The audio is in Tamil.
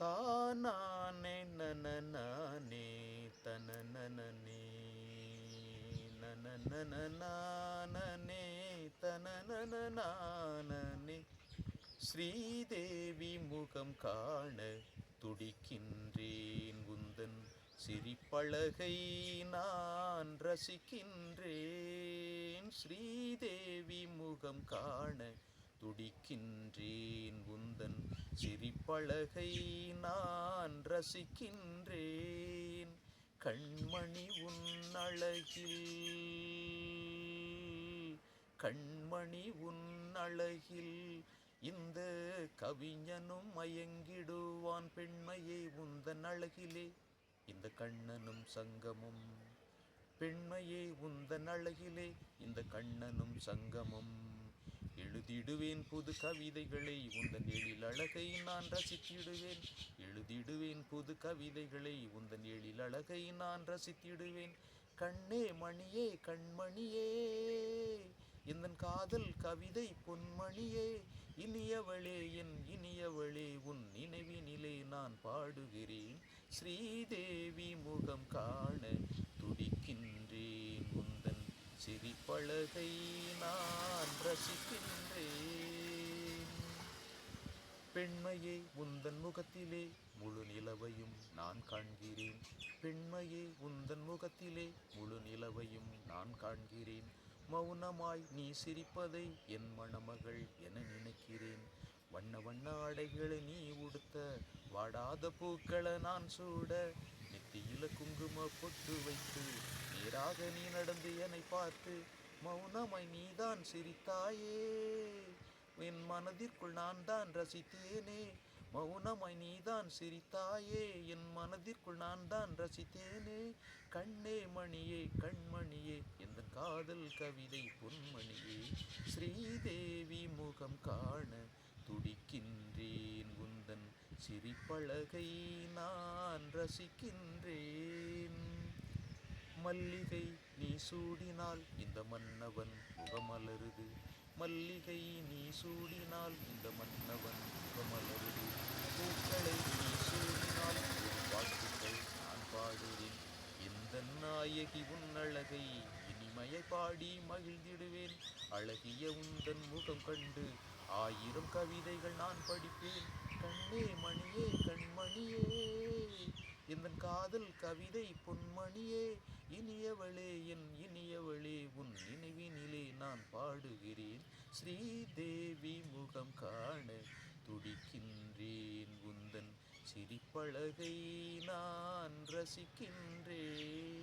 தானே நனநானே தனநனனே நனநனநானே தனநனநானே ஸ்ரீதேவி முகம் காண துடிக்கின்றேன் குந்தன் சிரிப்பழகை நான் ரசிக்கின்றேன் ஸ்ரீதேவி முகம் காண துடிக்கின்றேன் உந்தன் சிரிப்பழகை நான் ரசிக்கின்றேன். கண்மணி உன் அழகில் கண்மணி உன் அழகில் இந்த கவிஞனும் மயங்கிடுவான் பெண்மையை உந்தன் அழகிலே இந்த கண்ணனும் சங்கமும் பெண்மையே உந்தன் அழகிலே இந்த கண்ணனும் சங்கமும் எழுதிடுவேன் புது கவிதைகளை உந்தன் எழில் அழகை நான் ரசித்திடுவேன். எழுதிடுவேன் புது கவிதைகளை உந்தன் எழில் அழகை நான் ரசித்திடுவேன். கண்ணே மணியே கண்மணியே எந்தன் காதல் கவிதை பொன்மணியே இனியவளே என் இனியவளே உன் நினைவினிலே நான் பாடுகிறேன். ஸ்ரீதேவி முகம் காண துடிக்கின்றேன். உன் சிரிப்பழகை நான் ரசிக்கின்றேன். பெண்மையே உந்தன் முகத்திலே முழு நிலவையும் நான் காண்கிறேன். பெண்மையே உந்தன் முகத்திலே முழு நிலவையும் நான் காண்கிறேன். மௌனமாய் நீ சிரிப்பதை என் மணமகள் என நினைக்கிறேன். வண்ண வண்ண ஆடைகளை நீ உடுத்த வாடாத பூக்களை நான் சூட நெத்தியில குங்கும பொட்டு வைத்து நேராக நீ நடந்து என்னை பார்த்து மௌனமாய் நீதான் சிரித்தாயே. என் மனதிற்குள் நான் தான் ரசித்தேனே. மௌனமாய் நீதான் சிரித்தாயே. என் மனதிற்குள் நான் தான் ரசித்தேனே. கண்ணே மணியே கண்மணியே எந்த காதல் கவிதை பொன்மணியே. ஸ்ரீதேவி முகம் காண துடிக்கின்றேன். உந்தன் சிரிப்பழகை நான் ரசிக்கின்றேன். மல்லிகை நீ சூடினால் இந்த மன்னவன் முகமலருது. மல்லிகை நீ சூடினால் இந்த மன்னவன் முகமலருது. பூக்களை நீ சூடினால் வாழ்த்துக்கள் நான் பாடுவேன். இந்த நாயகி உன் அழகை இனிமையை பாடி மகிழ்ந்திடுவேன். அழகிய உந்தன் முகம் கண்டு ஆயிரம் கவிதைகள் நான் படிப்பேன். கண்ணே மணியே காதல் கவிதை பொன்மணியே இனியவளே என் இனியவளே உன் நினைவினிலே நான் பாடுகிறேன். ஸ்ரீதேவி முகம் காண துடிக்கின்றேன் உந்தன் சிரிப்பழகை நான் ரசிக்கின்றேன்.